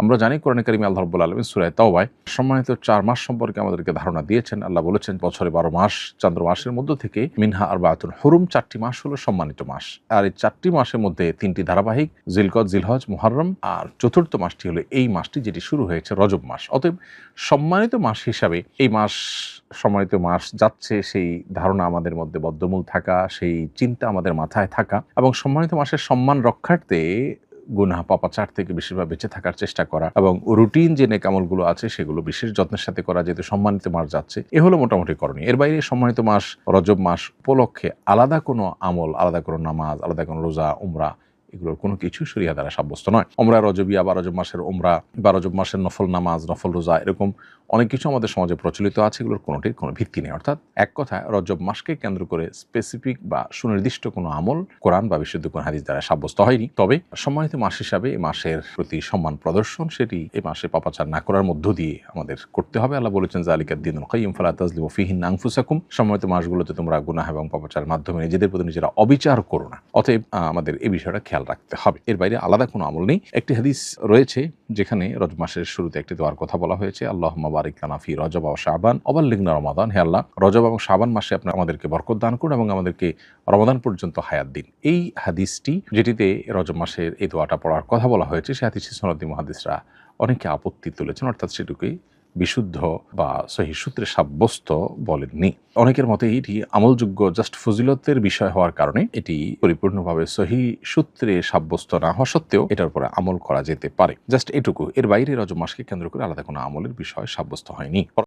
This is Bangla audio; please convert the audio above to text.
আমরা জানি কোরআন করিম আল্লাহ রব্বুল আলমী সুরায় তাওবায় সম্মানিত চার মাস সম্পর্কে আমাদেরকে ধারণা দিয়েছেন। আল্লাহ বলেছেন, বছরে বারো মাস চন্দ্র মাসের মধ্য থেকে মিনহা আর বাতুন হরুম, চারটি মাস হলো সম্মানিত মাস। আর এই চারটি মাসের মধ্যে তিনটি ধারাবাহিক জিলকদ জিলহজ, মুহররম, আর চতুর্থ মাসটি হলো এই মাসটি যেটি শুরু হয়েছে রজব মাস। অতএব সম্মানিত মাস হিসাবে এই মাস সম্মানিত মাস যাচ্ছে, সেই ধারণা আমাদের মধ্যে বদ্ধমূল থাকা, সেই চিন্তা আমাদের মাথায় থাকা এবং সম্মানিত মাসের সম্মান রক্ষার্থে গুনাহ পাপাচার থেকে বেশিরভাগ বেঁচে থাকার চেষ্টা করা এবং রুটিন যে নেকামলগুলো আছে সেগুলো বিশেষ যত্নের সাথে করা যেহেতু সম্মানিত মাস যাচ্ছে, এ হলো মোটামুটি করণীয়। এর বাইরে সম্মানিত মাস, রজব মাস উপলক্ষে আলাদা কোনো আমল, আলাদা কোনো নামাজ, আলাদা কোনো রোজা, উমরা এগুলোর কোনো কিছু সরিয়া দ্বারা সাব্যস্ত নয়। ওমরা রজবিয়া বা রজব মাসের ওমরা বা রজব মাসের নফল নামাজ, নফল রোজা, এরকম অনেক কিছু আমাদের সমাজে প্রচলিত আছে, এগুলোর কোনোটির কোনো ভিত্তি নেই। অর্থাৎ এক কথায় রজব মাসকে কেন্দ্র করে স্পেসিফিক বা সুনির্দিষ্ট কোনো আমল কোরআন বা বিশুদ্ধ কোন হাদিস দ্বারা সাব্যস্ত হয়নি। তবে সম্মানিত মাস হিসাবে এই মাসের প্রতি সম্মান প্রদর্শন সেটি এই মাসে পাপাচার না করার মধ্য দিয়ে আমাদের করতে হবে। আল্লাহ বলেছেন জালিকার দিন কাইম ফালা তাজলিম ফিহিন আংফুসাকুম সম্মানিত মাসগুলোতে তোমরা গুনাহ এবং পাপাচারের মাধ্যমে নিজেদের প্রতি নিজেরা অবিচার করো না। অতএব আমাদের এই বিষয়টা খেয়াল রাখতে হবে। এর বাইরে আলাদা কোনো আমল নেই। একটি হাদিস রয়েছে যেখানে রজ মাসের শুরুতে একটি দোয়ার কথা বলা হয়েছে আল্লাহ মাবারিক লানাফি রজব ও শাবান অবাল্লিগনা রমাদান। হে আল্লাহ, রজব এবং শাবান মাসে আপনার আমাদেরকে বরকত দান করুন এবং আমাদেরকে রমাদান পর্যন্ত হায়াত দিন। এই হাদিসটি যেটিতে রজব মাসের এই দোয়াটা পড়ার কথা বলা হয়েছে সে হাদিসে সনদি মহাদিসরা অনেকে আপত্তি তুলেছেন, অর্থাৎ সেটুকুই বিশুদ্ধ বা সহি সূত্রে সাব্যস্ত বলেননি। অনেকের মতে এটি আমলযোগ্য জাস্ট ফজিলতের বিষয় হওয়ার কারণে এটি পরিপূর্ণভাবে সহি সূত্রে সাব্যস্ত না হওয়া সত্ত্বেও এটার উপরে আমল করা যেতে পারে। জাস্ট এটুকু। এর বাইরে রজমাসকে কেন্দ্র করে আলাদা কোনো আমলের বিষয় সাব্যস্ত হয়নি।